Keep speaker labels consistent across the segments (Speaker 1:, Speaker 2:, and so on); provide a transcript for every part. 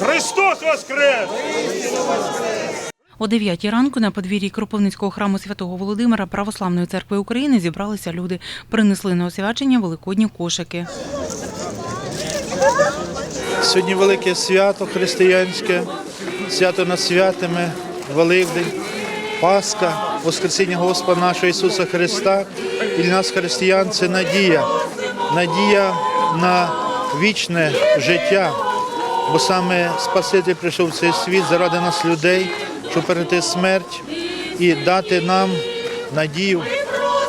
Speaker 1: Христос Воскрес!
Speaker 2: О 9 ранку на подвір'ї Кропивницького храму святого Володимира Православної церкви України зібралися люди. Принесли на освячення великодні кошики.
Speaker 3: Сьогодні велике свято християнське, свято над святими, Великдень, Пасха, Воскресіння Господа нашого Ісуса Христа. І для нас, християн, це надія, надія на вічне життя. Бо саме Спаситель прийшов в цей світ заради нас людей, щоб перейти смерть і дати нам надію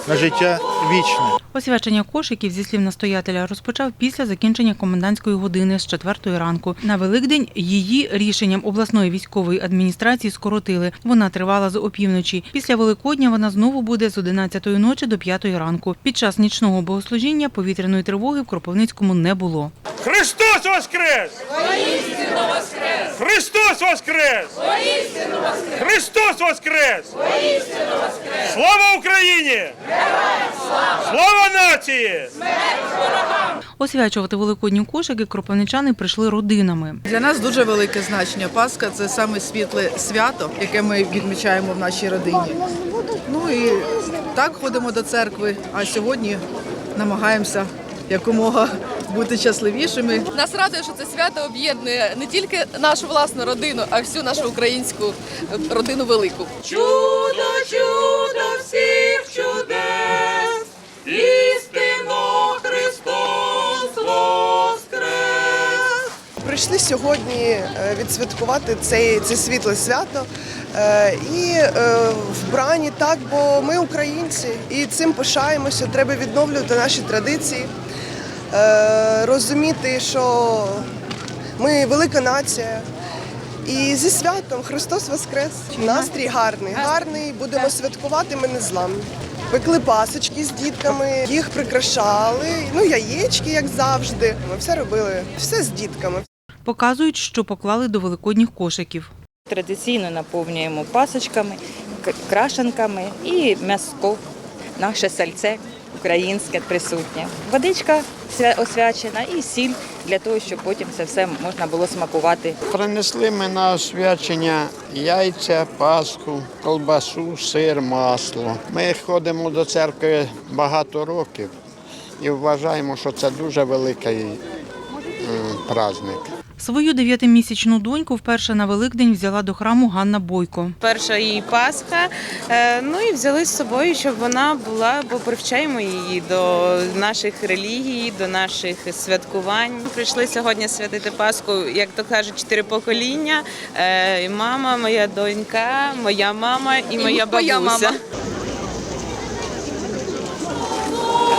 Speaker 3: на життя вічне.
Speaker 2: Освячення кошиків, зі слів настоятеля, розпочав після закінчення комендантської години з четвертої ранку. На Великдень її рішенням обласної військової адміністрації скоротили. Вона тривала з опівночі. Після Великодня вона знову буде з 11 ночі до 5 ранку. Під час нічного богослужіння повітряної тривоги в Кропивницькому не було.
Speaker 1: Христос Воскрес! Христос Воскрес! Христос Воскрес! Слава Україні! Слава нації!
Speaker 2: Освячувати великодні кошики кропивничани прийшли родинами.
Speaker 4: Для нас дуже велике значення. Пасха це саме світле свято, яке ми відмічаємо в нашій родині. Ну і так ходимо до церкви, а сьогодні намагаємося якомога бути щасливішими.
Speaker 5: Нас радує, що це свято об'єднує не тільки нашу власну родину, а всю нашу українську е, родину велику.
Speaker 6: Чудо, чудо всіх чудес, істинно Христос воскрес.
Speaker 7: Прийшли сьогодні е, відсвяткувати цей, це світле свято е, і вбрані так, бо ми українці і цим пишаємося. Треба відновлювати наші традиції, розуміти, що ми велика нація. І зі святом Христос Воскрес. Настрій гарний, гарний. Будемо святкувати. Ми не зламні. Пекли пасочки з дітками, їх прикрашали. Ну, яєчки, як завжди. Ми все робили, все з дітками.
Speaker 2: Показують, що поклали до великодніх кошиків.
Speaker 8: Традиційно наповнюємо пасочками, крашенками і м'яско, наше сальце українське присутнє. Водичка освячена і сіль для того, щоб потім це все можна було смакувати.
Speaker 9: Принесли ми на освячення яйця, паску, колбасу, сир, масло. Ми ходимо до церкви багато років і вважаємо, що це дуже великий праздник.
Speaker 2: Свою дев'ятимісячну доньку вперше на Великдень взяла до храму Ганна Бойко.
Speaker 10: перша її Пасха. Е, Ну і взяли з собою, щоб вона була, бо привчаємо її до наших релігій, до наших святкувань. Прийшли сьогодні святити Пасху, як то кажуть, чотири покоління. Е, і Мама, моя донька, моя мама і моя бабуся.
Speaker 5: мама.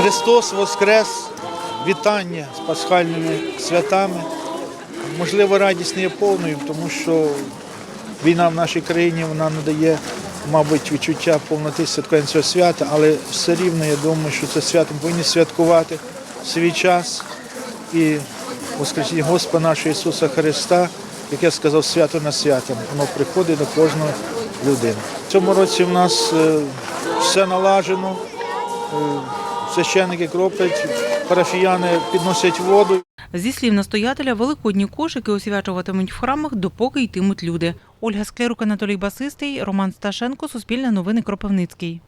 Speaker 3: Христос Воскрес, вітання з пасхальними святами. Можливо, радість не є повною, тому що війна в нашій країні вона не дає, мабуть, відчуття повноти святкування цього свята, але все рівно я думаю, що це свято ми повинні святкувати свій час і Воскресіння Господа нашого Ісуса Христа, як я сказав, свято на святом. Воно приходить до кожної людини. В цьому році в нас е, все налажено. Е, Священники кроплять, парафіяни підносять воду.
Speaker 2: Зі слів настоятеля, великодні кошики освячуватимуть в храмах, допоки йтимуть люди. Ольга Склярук, Анатолій Басистий, Роман Сташенко, Суспільне новини Кропивницький.